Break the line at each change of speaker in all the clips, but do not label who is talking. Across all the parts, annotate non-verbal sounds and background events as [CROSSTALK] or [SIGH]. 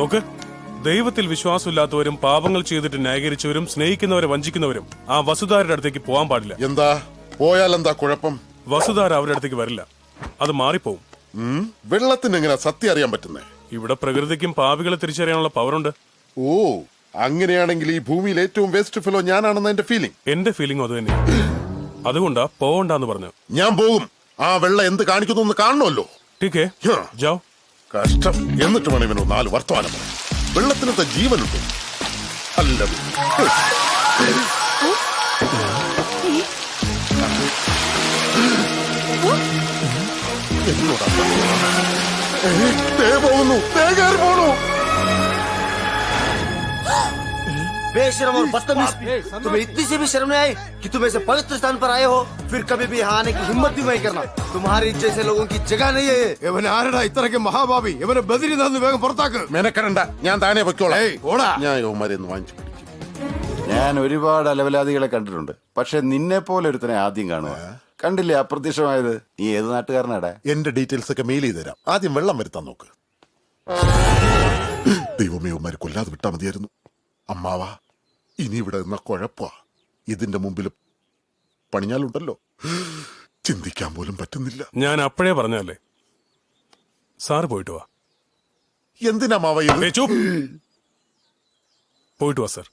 നോക്ക് ദൈവത്തിൽ വിശ്വാസമില്ലാത്തവരും പാപങ്ങൾ ചെയ്തിട്ട് ന്യായീകരിച്ചവരും സ്നേഹിക്കുന്നവരെ വഞ്ചിക്കുന്നവരും ആ വസുധാരുടെ അടുത്തേക്ക് പോകാൻ പാടില്ല.
എന്താ? പോയാൽ എന്താ കുഴപ്പം?
വസുധാര അവരുടെ അടുത്തേക്ക് വരില്ല. അത് മാറിപ്പോവും?
വെള്ളത്തിന് എങ്ങനെ സത്യം അറിയാൻ പറ്റുന്നേ?
ഇവിടെ പ്രകൃതിക്കും പാപികളെ തിരിച്ചറിയാനുള്ള പവറുണ്ട്.
ഓ അങ്ങനെയാണെങ്കിൽ ഈ ഭൂമിയിൽ ഏറ്റവും വേസ്റ്റ് ഫെലോ ഞാനാണെന്ന് എന്റെ ഫീലിംഗ്
എന്റെ ഫീലിംഗ് അത് തന്നെ അതുകൊണ്ടാ പോവണ്ടെന്ന് പറഞ്ഞു
ഞാൻ പോകും. ആ വെള്ളം എന്ത് കാണിക്കുന്നു കാണണമല്ലോ.
ടീക്കേ
ഹാ. കഷ്ടം എന്നിട്ട് വേണം ഇവനോ നാല് വർത്തമാനം. വെള്ളത്തിനത്തെ ജീവനുണ്ട്? അല്ല. എന്നോടാ? പോകുന്നു കയറി പോണു
बेशरम और बदतमीज तुम्हें इतनी से भी शर्म नहीं आई कि तुम ऐसे पवित्र स्थान पर आए हो फिर कभी भी यहाँ आने की हिम्मत भी नहीं करना तुम्हारे जैसे लोगों की जगह नहीं है ये
ഇവൻ ആരടാ ഇത്രയ്ക്ക് മഹാഭാവി ഇവനെ ബദിരി നിന്ന് വേഗം പുറത്താക്ക്
മെനക്കരണ്ട ഞാൻ താനേ പൊയ്ക്കോളാം
ഏയ്, ഓടാ.
ഞാൻ യോമാരെ ഒന്ന് വാങ്ങിച്ചു പിടിക്കും
ഞാൻ ഒരുപാട് അലവലാദികളെ കണ്ടിട്ടുണ്ട് പക്ഷെ നിന്നെ പോലെ ഒരുത്തനെ ആദ്യം കാണുക കണ്ടില്ലേ അപ്രത്യക്ഷമായത് നീ ഏത് നാട്ടുകാരനാടാ
എന്റെ ഡീറ്റെയിൽസ് ഒക്കെ മെയിൽ ചെയ്ത് തരാം ആദ്യം വെള്ളം വരുത്താൻ നോക്ക് ദൈവമേ ഉമ്മാരെ കൊല്ലാതെ വിട്ടാ മതിയായിരുന്നു അമ്മാവാ ഇനി ഇവിടെ നിന്ന കുഴപ്പാ. ഇതിന്റെ മുമ്പിൽ പണിഞ്ഞാലുണ്ടല്ലോ. ചിന്തിക്കാൻ പോലും പറ്റുന്നില്ല.
ഞാൻ അപ്പോഴേ പറഞ്ഞല്ലേ സാറ് പോയിട്ട് വാ.
എന്തിനാ മാവ ഇത്?
ഏയ്, ചുപ്പ്. പോയിട്ട് വാ സർ.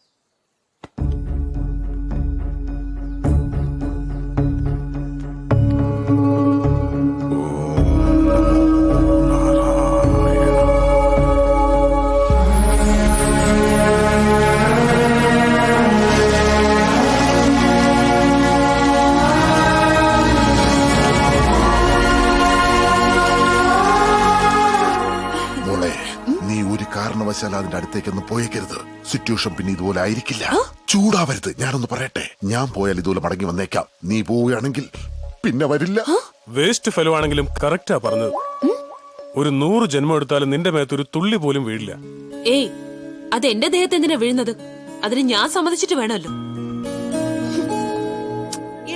കാരണവശാൽ അതിന്റെ അടുത്തേക്കൊന്ന് പോയേക്കരുത്. സിറ്റുവേഷൻ പിന്നെ ഇതുപോലെ ആയിരിക്കില്ല. ചൂടാവരുത്. ഞാനൊന്ന് പറയട്ടെ. ഞാൻ പോയാൽ ഇതുപോലെ മടങ്ങി വന്നേക്കാം. നീ പോവുകയാണെങ്കിൽ പിന്നെ വരില്ല.
വേസ്റ്റ് ഫെലോ ആണെങ്കിലും കറക്റ്റാ പറഞ്ഞത്. ഒരു നൂറ് ജന്മം എടുത്താലും നിന്റെ മേത്ത് ഒരു തുള്ളി പോലും വീഴില്ല.
ഏയ് അത് എന്റെ ദേഹത്ത് എന്തിനാ വീഴുന്നത്? അതിന് ഞാൻ സമ്മതിച്ചിട്ട് വേണമല്ലോ.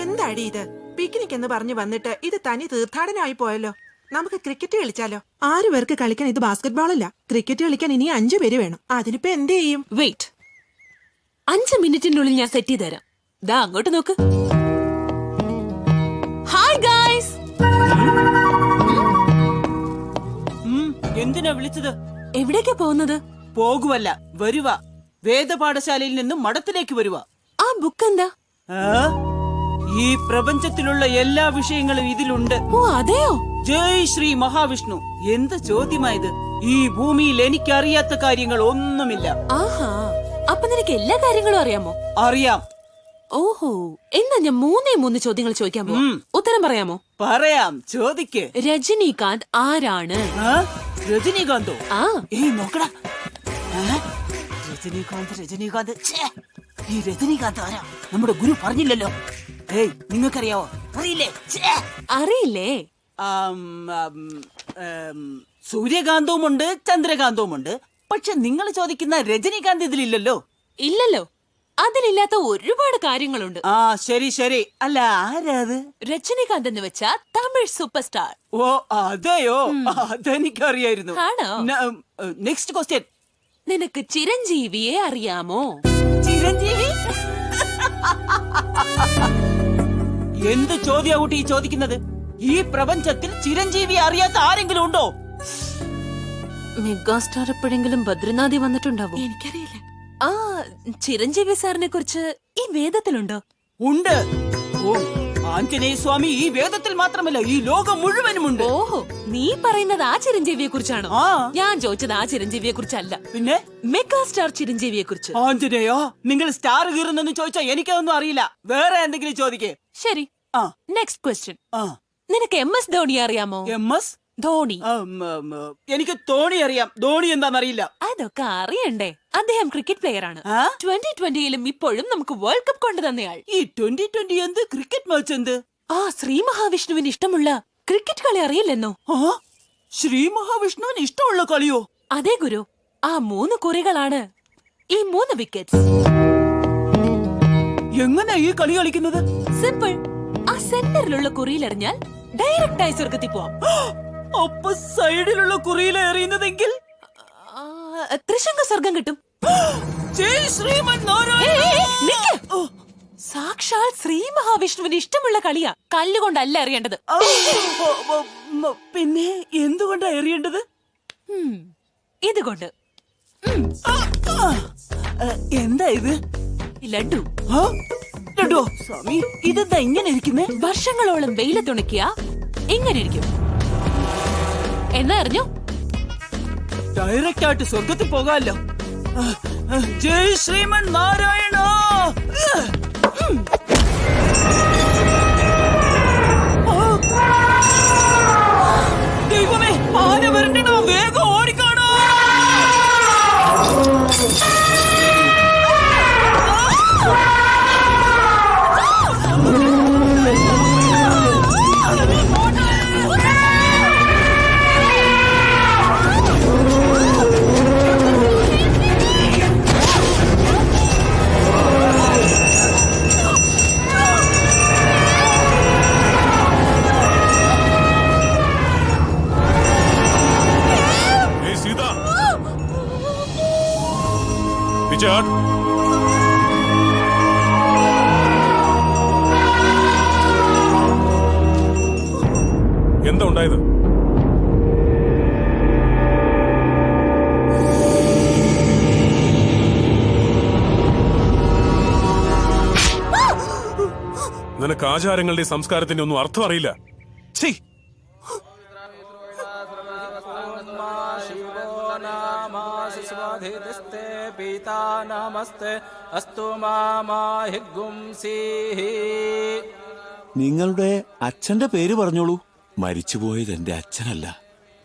എന്താടി ഇത്? പിക്നിക് എന്ന് പറഞ്ഞു വന്നിട്ട് ഇത് തനി തീർത്ഥാടനമായി പോയല്ലോ. നമുക്ക് ക്രിക്കറ്റ് കളിച്ചാലോ? ആറു പേർക്ക് കളിക്കാൻ ഇത് ബാസ്കറ്റ്ബോൾ അല്ല ക്രിക്കറ്റ് കളിക്കാൻ ഇനി അഞ്ചു പേര് വേണം. അതിനിപ്പോ എന്ത് ചെയ്യും?
വെയിറ്റ് അഞ്ച് മിനിറ്റിനുള്ളിൽ ഞാൻ സെറ്റ് ചെയ്ത് തരാം. ദാ അങ്ങോട്ട് നോക്ക്. ഹായ് ഗായ്സ്
എന്തിനാ വിളിച്ചത്?
എവിടേക്കാ പോകുന്നത്?
പോകുവല്ല വരുവ. വേദപാഠശാലയിൽ നിന്നും മഠത്തിലേക്ക് വരുവ.
ആ ബുക്ക് എന്താ?
ഈ പ്രപഞ്ചത്തിലുള്ള എല്ലാ വിഷയങ്ങളും ഇതിലുണ്ട്.
ഓ അതെയോ?
ജയ് ശ്രീ മഹാവിഷ്ണു. എന്ത് ചോദ്യമായത്? ഈ ഭൂമിയിൽ എനിക്ക് അറിയാത്ത കാര്യങ്ങൾ ഒന്നുമില്ല.
ആഹാ അപ്പൊ നിനക്ക് എല്ലാ കാര്യങ്ങളും അറിയാമോ?
അറിയാം.
ഓഹോ എന്നാ ഞാൻ മൂന്നേ മൂന്ന് ചോദ്യങ്ങൾ ചോദിക്കാൻ പോവാം.
ഉം.
ഉത്തരം പറയാമോ?
പറയാം. ചോദിക്ക്.
രജനീകാന്ത് ആരാണ്?
ആ? രജനീകാന്തോ?
ആ.
ഈ നോക്കടാ. ആ? രജനീകാന്ത് രജനീകാന്ത്. ഛേ! ഈ രജനീകാന്ത് ആരാ? നമ്മുടെ ഗുരു പറഞ്ഞില്ലല്ലോ. ഏയ് നിങ്ങൾക്കറിയാവോ? അറിയില്ലേ? ഛേ!
അറിയില്ലേ?
സൂര്യകാന്തവുമുണ്ട് ചന്ദ്രകാന്തവുമുണ്ട്. പക്ഷെ നിങ്ങൾ ചോദിക്കുന്ന രജനീകാന്ത് ഇതിലില്ലല്ലോ?
ഇല്ലല്ലോ. അതിലില്ലാത്ത ഒരുപാട് കാര്യങ്ങളുണ്ട്.
ആ ശരി ശരി. അല്ല ആരാത്?
രജനീകാന്ത് എന്ന് വെച്ചാ തമിഴ് സൂപ്പർ സ്റ്റാർ
ഓ അതെയോ? അതെനിക്കറിയായിരുന്നു.
ആണോ?
Next question.
നിനക്ക് ചിരഞ്ജീവിയെ അറിയാമോ?
ചിരഞ്ജീവി? എന്ത് ചോദ്യാ കുട്ടി ചോദിക്കുന്നത്? ഈ പ്രപഞ്ചത്തിൽ ചിരഞ്ജീവി അറിയാത്ത ആരെങ്കിലും ഉണ്ടോ?
മെഗാസ്റ്റാർ എപ്പോഴെങ്കിലും ബദ്രിനാഥി വന്നിട്ടുണ്ടാവും?
എനിക്കറിയില്ല.
ആ ചിരഞ്ജീവി സാറിനെ കുറിച്ച് ഈ വേദത്തിലുണ്ടോ?
ഉണ്ട്. ആഞ്ജനേയ സ്വാമി ഈ വേദത്തിൽ മാത്രമല്ല ഈ ലോകം മുഴുവനും ഉണ്ട്.
ഓഹോ നീ പറയുന്നത് ആ ചിരഞ്ജീവിയെ കുറിച്ചാണോ? ഞാൻ ചോദിച്ചത് ആ ചിരഞ്ജീവിയെ കുറിച്ചല്ല.
പിന്നെ?
മെഗാസ്റ്റാർ ചിരഞ്ജീവിയെ കുറിച്ച്.
ആഞ്ജനേയോ നിങ്ങൾ സ്റ്റാർ കീറുന്നെന്ന് ചോദിച്ചാൽ എനിക്കതൊന്നും അറിയില്ല. വേറെ എന്തെങ്കിലും ചോദിക്കേ?
ശരി.
ആ.
നെക്സ്റ്റ് ക്വസ്റ്റ്യൻ
ആ.
നിനക്ക് എം എസ് ധോണി അറിയാമോ?
M S?
ധോണി.
എനിക്ക് ധോണി അറിയാം. ധോണി എന്താണെന്നറിയില്ല
അതൊക്കെ അറിയണ്ടേ? അദ്ദേഹം ക്രിക്കറ്റ് പ്ലെയർ ആണ്? ട്വന്റി ട്വന്റിയിലും ഇപ്പോഴും നമുക്ക് വേൾഡ് കപ്പ് കൊണ്ടുതന്നയാൾ
ഈ ട്വന്റി ട്വന്റി എന്ത്? ക്രിക്കറ്റ് മാച്ച് എന്ത്?
ആ ശ്രീ മഹാവിഷ്ണുവിന് ഇഷ്ടമുള്ള ക്രിക്കറ്റ് കളി അറിയില്ലെന്നോ?
ശ്രീ മഹാവിഷ്ണുവിന് ഇഷ്ടമുള്ള കളിയോ?
അതെ ഗുരു. ആ മൂന്ന് കുറികളാണ്. ഈ മൂന്ന് വിക്കറ്റ്
എങ്ങനെ ഈ കളി കളിക്കുന്നത്?
സിമ്പിൾ ആ സെന്ററിലുള്ള കുറിയിൽ എറിഞ്ഞാൽ ഡയറക്റ്റ് ആയി സ്വർഗത്തിൽ പോവാം.
അപ്പൊ സൈഡിലുള്ള കുറിയിൽ എറിയുന്നതെങ്കിൽ?
ത്രിശങ്ക സ്വർഗം കിട്ടും. സാക്ഷാൽ ശ്രീ മഹാവിഷ്ണുവിന് ഇഷ്ടമുള്ള കളിയാ. കല്ലുകൊണ്ടല്ല എറിയേണ്ടത്.
പിന്നെ എന്തുകൊണ്ടാ എറിയേണ്ടത്?
ഇതുകൊണ്ട്.
എന്താ ഇത്?
ലഡു?
ലഡോ സ്വാമി ഇതെന്താ ഇങ്ങനെ ഇരിക്കുന്നേ?
വർഷങ്ങളോളം വെയിലത്തുണക്കിയ എങ്ങനെ ഇരിക്കും എന്നാ അറിഞ്ഞോ?
ഡയറക്റ്റ് ആയിട്ട് സ്വർഗത്തിൽ പോകാമല്ലോ ജയ് ശ്രീമൻ നാരായണ. ദൈവമേ ആന വരണ്ടോ വേഗം
വിജയാട് എന്താ ഉണ്ടായത് നിനക്ക് ആചാരങ്ങളുടെ സംസ്കാരത്തിന്റെ ഒന്നും അർത്ഥം അറിയില്ല. ഛീ!
शिवोनामाशिस्वधिस्ते पीता नमस्ते अस्तु मामाहिगुंसीः
നിങ്ങളുടെ അച്ഛന്റെ പേര് പറഞ്ഞോളൂ മരിച്ചുപോയത് എന്റെ അച്ഛനല്ല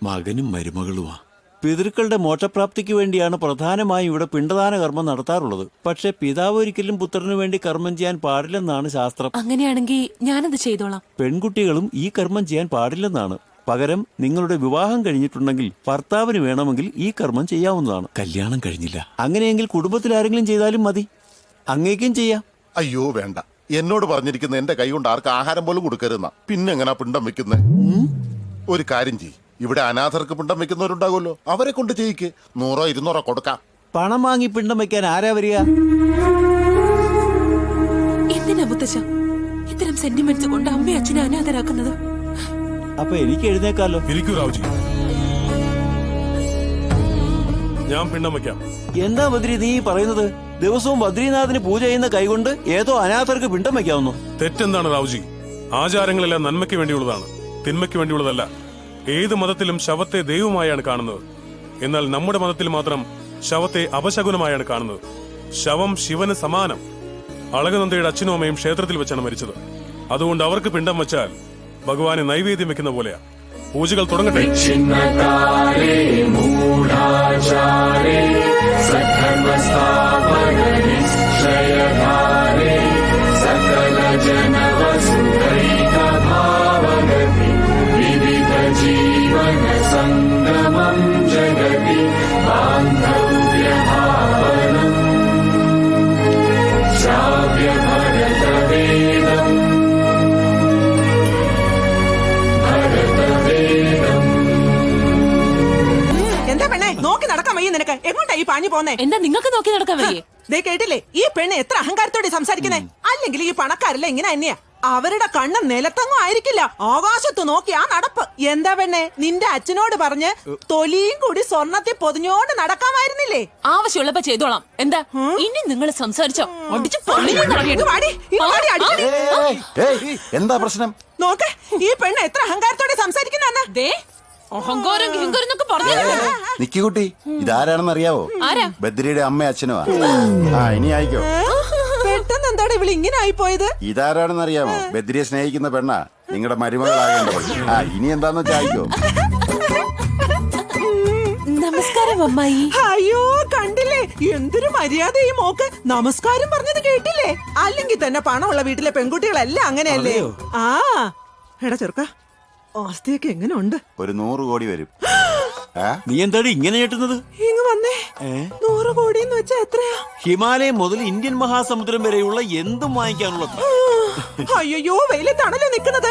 മകനും മരുമകളുമാ പിതൃക്കളുടെ മോക്ഷപ്രാപ്തിക്ക് വേണ്ടിയാണ് പ്രധാനമായും ഇവിടെ പിണ്ടദാന കർമ്മം നടത്താറുള്ളത് പക്ഷെ പിതാവ് ഒരിക്കലും പുത്രനു വേണ്ടി കർമ്മം ചെയ്യാൻ പാടില്ലെന്നാണ് ശാസ്ത്രം
അങ്ങനെയാണെങ്കിൽ ഞാനത് ചെയ്തോളാം
പെൺകുട്ടികളും ഈ കർമ്മം ചെയ്യാൻ പാടില്ലെന്നാണ് പകരം നിങ്ങളുടെ വിവാഹം കഴിഞ്ഞിട്ടുണ്ടെങ്കിൽ ഭർത്താവിന് വേണമെങ്കിൽ ഈ കർമ്മം ചെയ്യാവുന്നതാണ്. കല്യാണം കഴിഞ്ഞില്ല. അങ്ങനെയെങ്കിൽ കുടുംബത്തിൽ ആരെങ്കിലും ചെയ്താലും മതി. അങ്ങേക്കും ചെയ്യാം.
അയ്യോ വേണ്ട. എന്നോട് പറഞ്ഞിരിക്കുന്ന എന്റെ കൈ കൊണ്ട് ആർക്ക് ആഹാരം പോലും കൊടുക്കരുന്ന. പിന്നെ എങ്ങനാ പിണ്ടം വെക്കുന്നത് ഒരു കാര്യം ചെയ് ഇവിടെ അനാഥർക്ക് പിണ്ടം വെക്കുന്നവരുണ്ടാകുമല്ലോ. അവരെ കൊണ്ട് ചെയ്യിക്ക്. നൂറോ ഇരുന്നൂറോ കൊടുക്കാം.
പണം വാങ്ങി പിണ്ടം വെക്കാൻ ആരാ വരിക?
എന്തിനാ മുത്തശ്ശ ഇത്തരം സെന്റിമെന്റ്സ് കൊണ്ട് അമ്മയും അച്ഛനെ അനാഥരാക്കുന്നത്?
അപ്പൊ എനിക്ക് എഴുന്നേക്കാലോ.
ഇരിക്കൂ റാവുജി ഞാൻ പിണ്ണം വയ്ക്കാം
എന്താ ബദ്രി നീ പറയുന്നത്? ദിവസവും ബദ്രീനാഥിന് പൂജ ചെയ്യുന്ന കൈകൊണ്ട് ഏതോ അനാഥർക്ക് പിണ്ടം വയ്ക്കാവുന്നു
തെറ്റെന്താണ് റാവുജി ആചാരങ്ങളെല്ലാം നന്മയ്ക്ക് വേണ്ടിയുള്ളതാണ്. തിന്മയ്ക്ക് വേണ്ടിയുള്ളതല്ല. ഏത് മതത്തിലും ശവത്തെ ദൈവമായാണ് കാണുന്നത്. എന്നാൽ നമ്മുടെ മതത്തിൽ മാത്രം ശവത്തെ അപശകുനമായാണ് കാണുന്നത്. ശവം ശിവന് സമാനം. അളകനന്ദയുടെ അച്ഛനും അമ്മയും ക്ഷേത്രത്തിൽ വെച്ചാണ് മരിച്ചത്. അതുകൊണ്ട് അവർക്ക് പിണ്ടം വെച്ചാൽ ഭഗവാന് നൈവേദ്യം വെക്കുന്ന പോലെയാ. പൂജകൾ തുടങ്ങട്ടെ.
നിനക്ക്? എങ്ങോട്ടാ ഈ പാഞ്ഞു പോന്നെ?
എന്താ നിങ്ങൾക്ക് നോക്കി നടക്കാൻ വയ്യേ
ദേ കേട്ടില്ലേ? ഈ പെണ്ണ് എത്ര അഹങ്കാരത്തോടെ സംസാരിക്കുന്നേ? അല്ലെങ്കിൽ ഈ പണക്കാരല്ലേ ഇങ്ങനെ തന്നെയാ? അവരുടെ കണ്ണ് നിലത്തങ്ങും ആയിരിക്കില്ല. ആകാശത്ത് നോക്കി ആ നടപ്പ്. എന്താ പെണ്ണെ? നിന്റെ അച്ഛനോട് പറഞ്ഞ് തൊലിയും കൂടി സ്വർണത്തിൽ പൊതിഞ്ഞോണ്ട് നടക്കാമായിരുന്നില്ലേ?
ആവശ്യമുള്ളപ്പോ ചെയ്തോളാം. എന്താ? ഇനി നിങ്ങൾ സംസാരിച്ചോ?
ഏയ്, എന്താ പ്രശ്നം?
നോക്ക് ഈ പെണ്ണ് എത്ര അഹങ്കാരത്തോടെ സംസാരിക്കുന്ന
ദേ അഹങ്കാരം ഗിഹങ്കാരം എന്നൊക്കെ പറഞ്ഞിട്ടുണ്ടല്ലോ
നിക്കുകുട്ടി ഇതാരാണെന്ന് അറിയാവോ?
ആരാ?
ബദ്രിയുടെ അമ്മ അച്ഛനുമാ. ആ ഇനി ആയിക്കോ.
പെട്ടെന്ന് എന്താണ് ഇവൾ ഇങ്ങനെ ആയിപ്പോയത്?
ഇതാരാണെന്ന് അറിയാമോ ബദ്രിയെ സ്നേഹിക്കുന്ന പെണ്ണാ. നിങ്ങളുടെ മരുമകളാകേണ്ടത് ആ ഇനി എന്താന്ന് വെച്ചാ ആയിക്കോ.
നമസ്കാരം അമ്മായി.
അയ്യോ കണ്ടില്ലേ? എന്തൊരു മര്യാദ ഈ മോക്ക്. നമസ്കാരം പറഞ്ഞത് കേട്ടില്ലേ? അല്ലെങ്കിൽ തന്നെ പണമുള്ള വീട്ടിലെ പെൺകുട്ടികളെല്ലാം അങ്ങനെയല്ലേ? ആ. എടാ ചെറുക്ക. ആസ്തിയൊക്കെ എങ്ങനെ ഉണ്ട്
ഒരു നൂറ് കോടി വരും. [GASPS]
നീ എന്താടി ഇങ്ങനെ ഞെട്ടുന്നത്?
ഇങ്ങ് വന്നേ. നൂറ് കോടി എന്ന് വെച്ചാ എത്രയാ?
ഹിമാലയം മുതൽ ഇന്ത്യൻ മഹാസമുദ്രം വരെയുള്ള എന്തും വാങ്ങിക്കാനുള്ള [GASPS]
അയ്യോ വെയിലത്താണല്ലോ നിക്കുന്നത്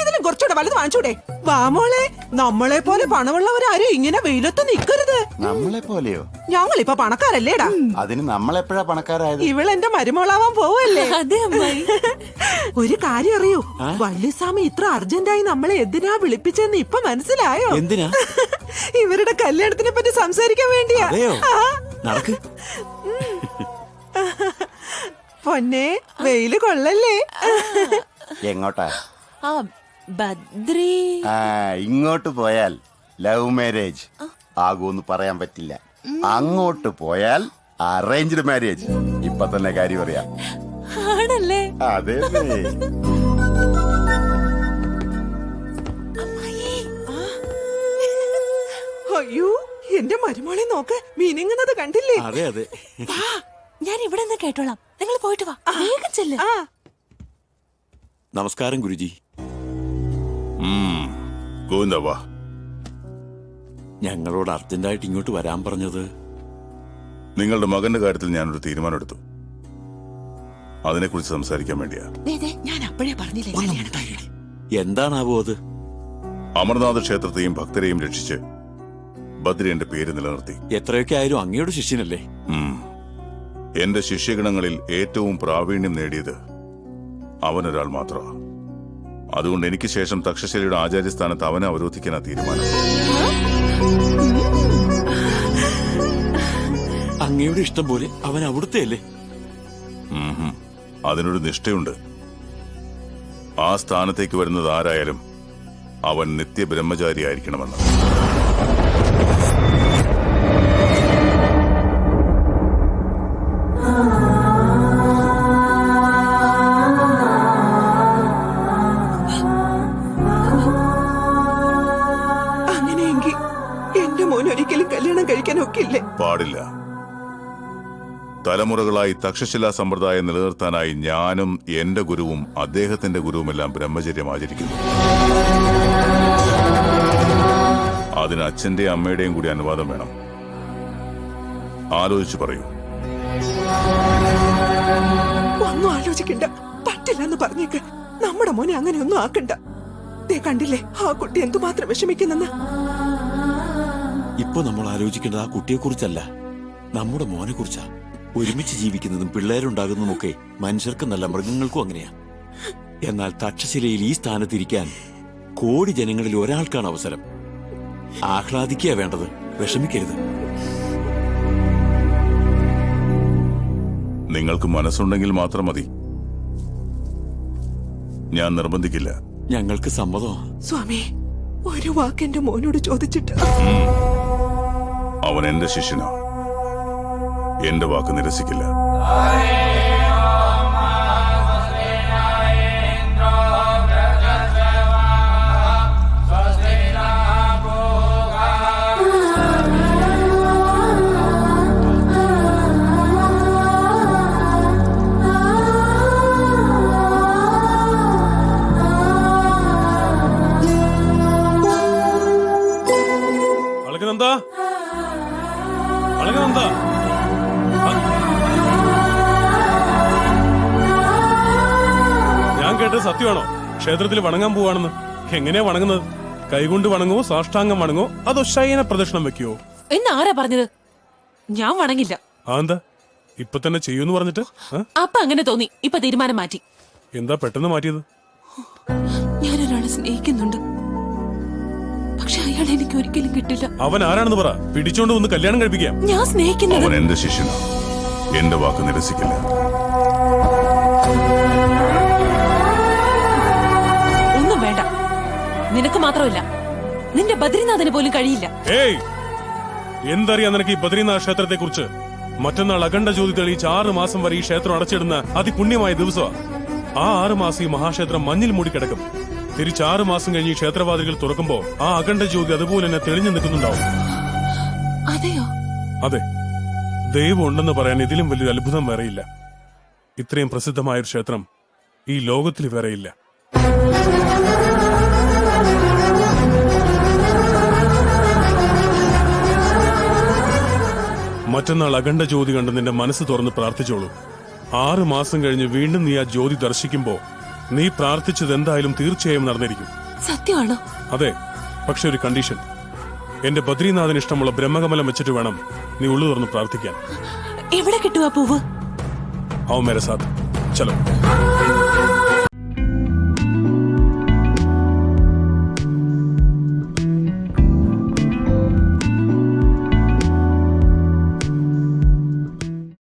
ഇതിലും കുറച്ചുകൂടെ വലുത് വാങ്ങിച്ചൂടെ. വാമോളെ നമ്മളെ പോലെ പണമുള്ളവരാരും ഇങ്ങനെ വെയിലത്ത് നിക്കരുത്.
നമ്മളെ പോലെയോ
ഞങ്ങളിപ്പൊ പണക്കാരല്ലേടാ.
അതിന് നമ്മളെപ്പോഴാ പണക്കാരായത്?
ഇവളെന്റെ മരുമോളാവാൻ പോവല്ലേ?
അതെ അമ്മായി. [LAUGHS]
ഒരു കാര്യം അറിയൂ. വല്യസ്വാമി ഇത്ര അർജന്റായി നമ്മളെ എന്തിനാ വിളിപ്പിച്ചെന്ന് ഇപ്പൊ മനസ്സിലായോ?
എന്തിനാ? [LAUGHS]
ഇവരുടെ കല്യാണത്തിനെ പറ്റി സംസാരിക്കാൻ വേണ്ടിയാ. [LAUGHS] പൊന്നെ വെയിൽ കൊള്ളല്ലേ?
എങ്ങോട്ടാ?
ആ ബദ്രി.
ആ ഇങ്ങോട്ട് പോയാൽ ലവ് മാരേജ് ആകുമെന്ന് പറയാൻ പറ്റില്ല. അങ്ങോട്ട് പോയാൽ അറേഞ്ച്ഡ് മാരേജ് ഇപ്പൊ തന്നെ കാര്യം അറിയാം.
ആണല്ലേ?
അതെ.
അയ്യോ എന്റെ മരുമോളെ നോക്ക്. മീനിങ്ങുന്നത് കണ്ടില്ലേ?
അതെ അതെ.
വാ ഞാൻ ഇവിടെ നിന്ന് കേട്ടോളാം. നിങ്ങൾ പോയിട്ട് വാ. വേഗം ചെല്ല്.
ആ.
നമസ്കാരം ഗുരുജി.
ഗോവിന്ദവാ
ഞങ്ങളോട് അർജന്റായിട്ട് ഇങ്ങോട്ട് വരാൻ പറഞ്ഞത്?
നിങ്ങളുടെ മകന്റെ കാര്യത്തിൽ ഞാനൊരു തീരുമാനമെടുത്തു. അതിനെക്കുറിച്ച് സംസാരിക്കാൻ വേണ്ടിയാ.
ദേ, ദേ, ഞാൻ അപ്പോഴേ പറഞ്ഞില്ലേ.
എന്താണാവോ അത്?
അമർനാഥ ക്ഷേത്രത്തെയും ഭക്തരെയും രക്ഷിച്ച് ബദ്രി എന്റെ പേര് നിലനിർത്തി.
എത്രയൊക്കെ ആയാലും അങ്ങയുടെ ശിഷ്യനല്ലേ?
ഉം. എന്റെ ശിഷ്യഗണങ്ങളിൽ ഏറ്റവും പ്രാവീണ്യം നേടിയത് അവനൊരാൾ മാത്രമാണ് അതുകൊണ്ട് എനിക്ക് ശേഷം തക്ഷശിലയുടെ ആചാര്യസ്ഥാനത്ത് അവനെ അവരോധിക്കാനാ തീരുമാനം.
അങ്ങയുടെ ഇഷ്ടം പോലെ അവൻ അവിടുത്തെ അല്ലേ
അതിനൊരു നിഷ്ഠയുണ്ട്. ആ സ്ഥാനത്തേക്ക് വരുന്നത് ആരായാലും അവൻ നിത്യബ്രഹ്മചാരി ആയിരിക്കണമെന്ന്
മോൻ ഒരിക്കലും കല്യാണം കഴിക്കാൻ ഒക്കില്ലേ
പാടില്ല. തലമുറകളായി തക്ഷശില സമ്പ്രദായം നിലനിർത്താനായി ഞാനും എന്റെ ഗുരുവും അദ്ദേഹത്തിന്റെ ഗുരുവുമെല്ലാം ബ്രഹ്മചര്യം ആചരിക്കുന്നു അതിന് അച്ഛന്റെയും അമ്മയുടെയും കൂടി അനുവാദം വേണം. ആലോചിച്ചു പറയൂ.
ഒന്നും ആലോചിക്കണ്ട. പറ്റില്ലെന്ന് പറഞ്ഞേക്ക്. നമ്മുടെ മോനെ അങ്ങനെ ഒന്നും ആക്കണ്ട കണ്ടില്ലേ ആ കുട്ടി എന്തുമാത്രം വിഷമിക്കുന്നെന്ന്?
ഇപ്പൊ നമ്മൾ ആലോചിക്കേണ്ടത് ആ കുട്ടിയെക്കുറിച്ചല്ല. നമ്മുടെ മോനെ കുറിച്ചാ ഒരുമിച്ച് ജീവിക്കുന്നതും പിള്ളേരുണ്ടാകുന്നതും ഒക്കെ മനുഷ്യർക്കെന്നല്ല മൃഗങ്ങൾക്കും അങ്ങനെയാ. എന്നാൽ തക്ഷശിലയിൽ ഈ സ്ഥാനത്തിരിക്കാൻ കോടി ജനങ്ങളിൽ ഒരാൾക്കാണ് അവസരം. ആഹ്ലാദിക്കുക വേണ്ടത്. വിഷമിക്കരുത്.
നിങ്ങൾക്ക് മനസ്സുണ്ടെങ്കിൽ മാത്രം മതി. ഞാൻ നിർബന്ധിക്കില്ല.
ഞങ്ങൾക്ക് സമ്മതമാ.
സ്വാമി ഒരു വാക്ക് എന്റെ മോനോട് ചോദിച്ചിട്ട്.
അവൻ എന്റെ ശിഷ്യനാ. എന്റെ വാക്ക് നിരസിക്കില്ല.
സത്യമാണോ ക്ഷേത്രത്തിൽ വണങ്ങാൻ പോവാണെന്ന്. എങ്ങനെയാ വണങ്ങുന്നത്? കൈകൊണ്ട് വണങ്ങോ സാഷ്ടാംഗം വണങ്ങോ അതോ ശയന പ്രദക്ഷിണം വെക്കുവോ?
എന്ന് ആരാ പറഞ്ഞത്? ഞാൻ വണങ്ങില്ല.
എന്താ? ഇപ്പൊ തന്നെ ചെയ്യൂന്ന് പറഞ്ഞിട്ട്?
അപ്പൊ അങ്ങനെ തോന്നി. ഇപ്പൊ തീരുമാനം മാറ്റി.
എന്താ പെട്ടെന്ന് മാറ്റിയത്?
ഞാൻ ഒരാളെ സ്നേഹിക്കുന്നുണ്ട്. പക്ഷെ അയാൾ എനിക്ക് ഒരിക്കലും കിട്ടില്ല.
അവൻ ആരാണെന്ന് പറ. പിടിച്ചോണ്ട് ഒന്ന് കല്യാണം കഴിപ്പിക്കാം.
ഞാൻ സ്നേഹിക്കുന്നു
അവൻ എന്റെ ശിഷ്യനാ. എന്റെ വാക്ക് നിരസിക്കില്ല?
നിനക്ക് മാത്രമല്ല നിന്റെ ബദ്രിനാഥന് പോലും കഴിയില്ല.
ഏയ്! എന്തറിയാം നിനക്ക് ഈ ബദ്രീനാഥ് ക്ഷേത്രത്തെ കുറിച്ച് മറ്റന്നാൾ അഖണ്ഡ ജ്യോതി തെളിയിച്ച് ആറ് മാസം വരെ ഈ ക്ഷേത്രം അടച്ചിടുന്ന അതിപുണ്യമായ ദിവസമാണ് ആ ആറ് മാസം ഈ മഹാക്ഷേത്രം മഞ്ഞിൽ മൂടി കിടക്കും. തിരിച്ച് ആറ് മാസം കഴിഞ്ഞ് ഈ ക്ഷേത്രവാതിലുകൾ തുറക്കുമ്പോ ആ അഖണ്ഡ ജ്യോതി അതുപോലെ തന്നെ തെളിഞ്ഞു നിൽക്കുന്നുണ്ടാവും.
അതെയോ?
അതെ. ദൈവം ഉണ്ടെന്ന് പറയാൻ ഇതിലും വലിയൊരു അത്ഭുതം വേറെയില്ല. ഇത്രയും പ്രസിദ്ധമായൊരു ക്ഷേത്രം ഈ ലോകത്തിൽ വേറെയില്ല. മറ്റന്നാൾ അഖണ്ഡ ജ്യോതി കണ്ട് നിന്റെ മനസ്സ് തുറന്ന് പ്രാർത്ഥിച്ചോളൂ. ആറ് മാസം കഴിഞ്ഞ് വീണ്ടും നീ ആ ജ്യോതി ദർശിക്കുമ്പോ നീ പ്രാർത്ഥിച്ചത് എന്തായാലും തീർച്ചയായും നടന്നിരിക്കും.
സത്യമാണോ?
അതെ പക്ഷെ ഒരു കണ്ടീഷൻ. എന്റെ ബദ്രീനാഥന് ഇഷ്ടമുള്ള ബ്രഹ്മകമലം വെച്ചിട്ട് വേണം നീ ഉള്ളു തുറന്ന് പ്രാർത്ഥിക്കാൻ.
എവിടെ കിട്ടുക പൂവ്?
ഔ മേരെ സാത്ത് ചലോ